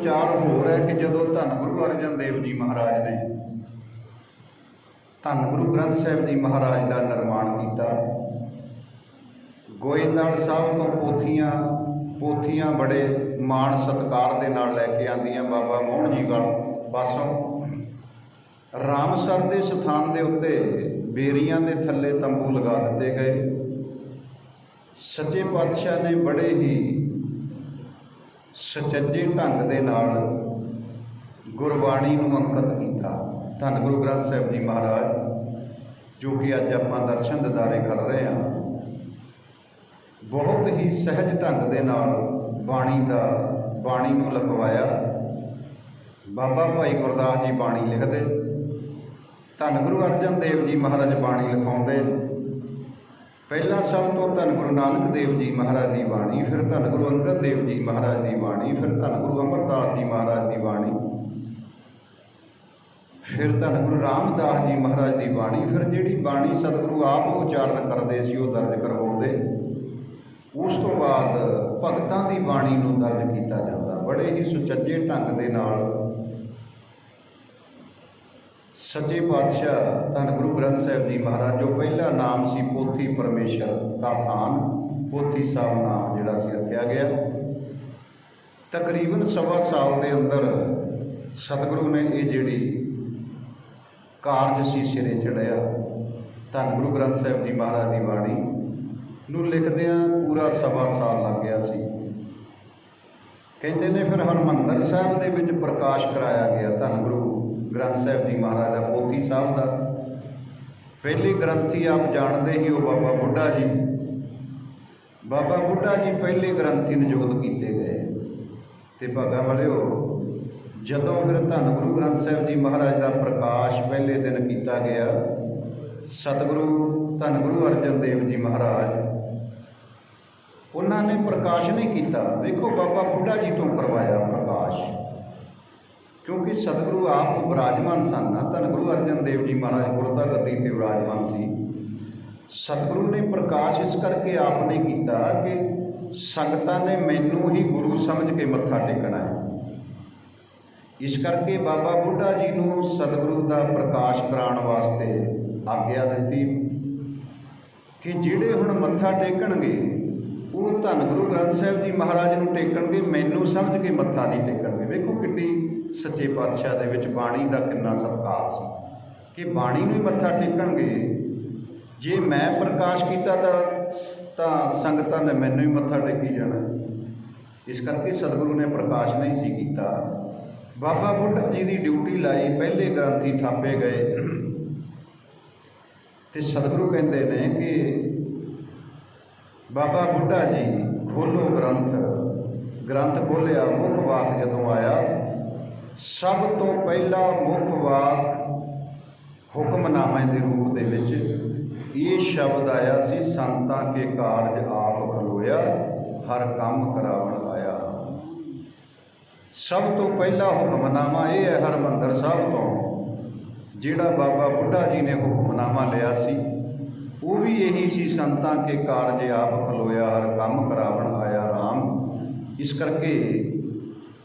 ਵਿਚਾਰ ਹੋਰ ਹੈ ਕਿ ਜਦੋਂ ਧੰਨ ਗੁਰੂ ਅਰਜਨ ਦੇਵ ਜੀ ਮਹਾਰਾਜ ਨੇ ਧੰਨ ਗੁਰੂ ਗ੍ਰੰਥ ਸਾਹਿਬ ਜੀ ਮਹਾਰਾਜ ਦਾ ਨਿਰਮਾਣ ਕੀਤਾ, ਗੋਇੰਦਵਾਲ ਸਾਹਿਬ ਤੋਂ ਪੋਥੀਆਂ ਪੋਥੀਆਂ ਬੜੇ ਮਾਣ ਸਤਿਕਾਰ ਦੇ ਨਾਲ ਲੈ ਕੇ ਆਂਦੀਆਂ ਬਾਬਾ ਮੋਹਨ ਜੀ ਵਾਲ ਪਾਸੋਂ। ਰਾਮਸਰ ਦੇ ਸਥਾਨ ਦੇ ਉੱਤੇ ਬੇਰੀਆਂ ਦੇ ਥੱਲੇ ਤੰਬੂ ਲਗਾ ਦਿੱਤੇ ਗਏ। ਸੱਚੇ ਪਾਤਸ਼ਾਹ ਨੇ ਬੜੇ ਹੀ ਸੁਚੱਜੇ ਢੰਗ ਦੇ ਨਾਲ ਗੁਰਬਾਣੀ ਨੂੰ ਅੰਕਿਤ ਕੀਤਾ। ਧੰਨ ਗੁਰੂ ਗ੍ਰੰਥ ਸਾਹਿਬ ਜੀ ਮਹਾਰਾਜ, ਜੋ ਕਿ ਅੱਜ ਆਪਾਂ ਦਰਸ਼ਨ ਦਿਦਾਰੇ ਕਰ ਰਹੇ ਹਾਂ। ਬਹੁਤ ਹੀ ਸਹਿਜ ਢੰਗ ਦੇ ਨਾਲ ਬਾਣੀ ਦਾ, ਬਾਣੀ ਨੂੰ ਲਿਖਵਾਇਆ। ਬਾਬਾ ਭਾਈ ਗੁਰਦਾਸ ਜੀ ਬਾਣੀ ਲਿਖਦੇ। ਧੰਨ ਗੁਰੂ ਅਰਜਨ ਦੇਵ ਜੀ ਮਹਾਰਾਜ ਬਾਣੀ ਲਿਖਾਉਂਦੇ। ਪਹਿਲਾਂ ਸਭ ਤੋਂ ਧੰਨ ਗੁਰੂ ਨਾਨਕ ਦੇਵ ਜੀ ਮਹਾਰਾਜ ਦੀ ਬਾਣੀ, ਫਿਰ ਧੰਨ ਗੁਰੂ ਅੰਗਦ ਦੇਵ ਜੀ ਮਹਾਰਾਜ ਦੀ ਬਾਣੀ, ਫਿਰ ਧੰਨ ਗੁਰੂ ਅਮਰਦਾਸ ਜੀ ਮਹਾਰਾਜ ਦੀ ਬਾਣੀ, ਫਿਰ ਧੰਨ ਗੁਰੂ ਰਾਮਦਾਸ ਜੀ ਮਹਾਰਾਜ ਦੀ ਬਾਣੀ, ਫਿਰ ਜਿਹੜੀ ਬਾਣੀ ਸਤਿਗੁਰੂ ਆਪ ਉਚਾਰਨ ਕਰਦੇ ਸੀ ਉਹ ਦਰਜ ਕਰਵਾਉਂਦੇ। ਉਸ ਤੋਂ ਬਾਅਦ ਭਗਤਾਂ ਦੀ ਬਾਣੀ ਨੂੰ ਦਰਜ ਕੀਤਾ ਜਾਂਦਾ। ਬੜੇ ਹੀ ਸੁਚੱਜੇ ਢੰਗ ਦੇ ਨਾਲ ਸੱਚੇ ਪਾਤਸ਼ਾਹ ਧੰਨ ਗੁਰੂ ਗ੍ਰੰਥ ਸਾਹਿਬ ਜੀ ਮਹਾਰਾਜ, ਜੋ ਪਹਿਲਾ ਨਾਮ ਸੀ ਪੋਥੀ ਪਰਮੇਸ਼ਰ ਦਾ ਥਾਨ ਪੋਥੀ ਸਾਹਿਬ ਨਾਮ ਜਿਹੜਾ ਸੀ ਰੱਖਿਆ ਗਿਆ। ਤਕਰੀਬਨ ਸਵਾ ਸਾਲ ਦੇ ਅੰਦਰ ਸਤਿਗੁਰੂ ਨੇ ਇਹ ਜਿਹੜੀ ਕਾਰਜ ਸੀ ਸਿਰੇ ਚੜਿਆ ਧੰਨ ਗੁਰੂ ਗ੍ਰੰਥ ਸਾਹਿਬ ਜੀ ਮਹਾਰਾਜ ਦੀ ਬਾਣੀ ਨੂੰ ਲਿਖਦਿਆਂ ਪੂਰਾ ਸਵਾ ਸਾਲ ਲੱਗ ਗਿਆ ਸੀ। ਕਹਿੰਦੇ ਨੇ, ਫਿਰ ਹਰਮੰਦਰ ਸਾਹਿਬ ਦੇ ਵਿੱਚ ਪ੍ਰਕਾਸ਼ ਕਰਾਇਆ ਗਿਆ ਧੰਨ ਗੁਰੂ ਗ੍ਰੰਥ ਸਾਹਿਬ ਜੀ ਮਹਾਰਾਜ ਦਾ ਪੋਥੀ ਸਾਹਿਬ ਦਾ। ਪਹਿਲੇ ਗ੍ਰੰਥੀ ਆਪ ਜਾਣਦੇ ਹੀ ਉਹ ਬਾਬਾ ਬੁੱਢਾ ਜੀ। ਬਾਬਾ ਬੁੱਢਾ ਜੀ ਪਹਿਲੇ ਗ੍ਰੰਥੀ ਨਿਯੁਕਤ ਕੀਤੇ ਗਏ। ਤੇ ਭਾਗਾ ਵਾਲਿਓ, ਜਦੋਂ ਫਿਰ ਧੰਨ ਗੁਰੂ ਗ੍ਰੰਥ ਸਾਹਿਬ ਜੀ ਮਹਾਰਾਜ ਦਾ ਪ੍ਰਕਾਸ਼ ਪਹਿਲੇ ਦਿਨ ਕੀਤਾ ਗਿਆ, ਸਤਿਗੁਰੂ ਧੰਨ ਗੁਰੂ ਅਰਜਨ ਦੇਵ ਜੀ ਮਹਾਰਾਜ, ਉਹਨਾਂ ਨੇ ਪ੍ਰਕਾਸ਼ ਨਹੀਂ ਕੀਤਾ। ਵੇਖੋ ਬਾਬਾ ਬੁੱਢਾ ਜੀ ਤੋਂ ਸਤਿਗੁਰੂ ਆਪ ਵਿਰਾਜਮਾਨ ਸਨ। ਨਾ ਧੰਨ ਗੁਰੂ ਅਰਜਨ ਦੇਵ ਜੀ ਮਹਾਰਾਜ ਗੁਰਤਾ ਗਤੀ ਤੇ ਵਿਰਾਜਮਾਨ ਸੀ। ਸਤਿਗੁਰੂ ਨੇ ਪ੍ਰਕਾਸ਼ ਇਸ ਕਰਕੇ ਆਪ ਨੇ ਕੀਤਾ ਕਿ ਸੰਗਤਾਂ ਨੇ ਮੈਨੂੰ ਹੀ ਗੁਰੂ ਸਮਝ ਕੇ ਮੱਥਾ ਟੇਕਣਾ ਹੈ। ਇਸ ਕਰਕੇ ਬਾਬਾ ਬੁੱਢਾ ਜੀ ਨੂੰ ਸਤਿਗੁਰੂ ਦਾ ਪ੍ਰਕਾਸ਼ ਕਰਾਉਣ ਵਾਸਤੇ ਆਗਿਆ ਦਿੱਤੀ ਕਿ ਜਿਹੜੇ ਹੁਣ ਮੱਥਾ ਟੇਕਣਗੇ, ਉਹ ਧੰਨ ਗੁਰੂ ਗ੍ਰੰਥ ਸਾਹਿਬ ਜੀ ਮਹਾਰਾਜ ਨੂੰ ਟੇਕਣਗੇ, ਮੈਨੂੰ ਸਮਝ ਕੇ ਮੱਥਾ ਨਹੀਂ ਟੇਕਣਗੇ। ਵੇਖੋ ਕਿੰਨੀ ਸੱਚੇ ਪਾਤਸ਼ਾਹ ਦੇ ਵਿੱਚ ਬਾਣੀ ਦਾ ਕਿੰਨਾ ਸਤਿਕਾਰ ਸੀ। ਕਿ ਬਾਣੀ ਨੂੰ ਹੀ ਮੱਥਾ ਟੇਕਣਗੇ। ਜੇ ਮੈਂ ਪ੍ਰਕਾਸ਼ ਕੀਤਾ ਤਾਂ ਤਾਂ ਸੰਗਤਾਂ ਨੇ ਮੈਨੂੰ ਹੀ ਮੱਥਾ ਟੇਕੀ ਜਾਣਾ। ਇਸ ਕਰਕੇ ਸਤਿਗੁਰੂ ਨੇ ਪ੍ਰਕਾਸ਼ ਨਹੀਂ ਸੀ ਕੀਤਾ। ਬਾਬਾ ਬੁੱਢਾ ਜੀ ਦੀ ਡਿਊਟੀ ਲਾਈ ਪਹਿਲੇ ਗ੍ਰੰਥੀ ਥਾਪੇ ਗਏ। ਤੇ ਸਤਿਗੁਰੂ ਕਹਿੰਦੇ ਨੇ ਕਿ ਬਾਬਾ ਬੁੱਢਾ ਜੀ, ਖੋਲੋ ਗ੍ਰੰਥ। ਗ੍ਰੰਥ ਖੋਲਿਆ, ਮੁੱਖ ਵਾਕ ਜਦੋਂ ਆਇਆ ਸਭ ਤੋਂ ਪਹਿਲਾ ਮੁੱਖ ਵਾਕ ਹੁਕਮਨਾਮੇ ਦੇ ਰੂਪ ਦੇ ਵਿੱਚ ਇਹ ਸ਼ਬਦ ਆਇਆ ਸੀ, ਸੰਤਾਂ ਕੇ ਕਾਰਜ ਆਪ ਖਲੋਇਆ, ਹਰ ਕੰਮ ਕਰਾਵਣ ਆਇਆ। ਸਭ ਤੋਂ ਪਹਿਲਾ ਹੁਕਮਨਾਮਾ ਇਹ ਹੈ ਹਰਮੰਦਰ ਸਾਹਿਬ ਤੋਂ, ਜਿਹੜਾ ਬਾਬਾ ਬੁੱਢਾ ਜੀ ਨੇ ਹੁਕਮਨਾਮਾ ਲਿਆ ਸੀ। ਉਹ ਵੀ ਇਹੀ ਸੀ, ਸੰਤਾਂ ਕੇ ਕਾਰਜ ਆਪ ਖਲੋਇਆ, ਹਰ ਕੰਮ ਕਰਾਵਣ ਆਇਆ, ਰਾਮ। ਇਸ ਕਰਕੇ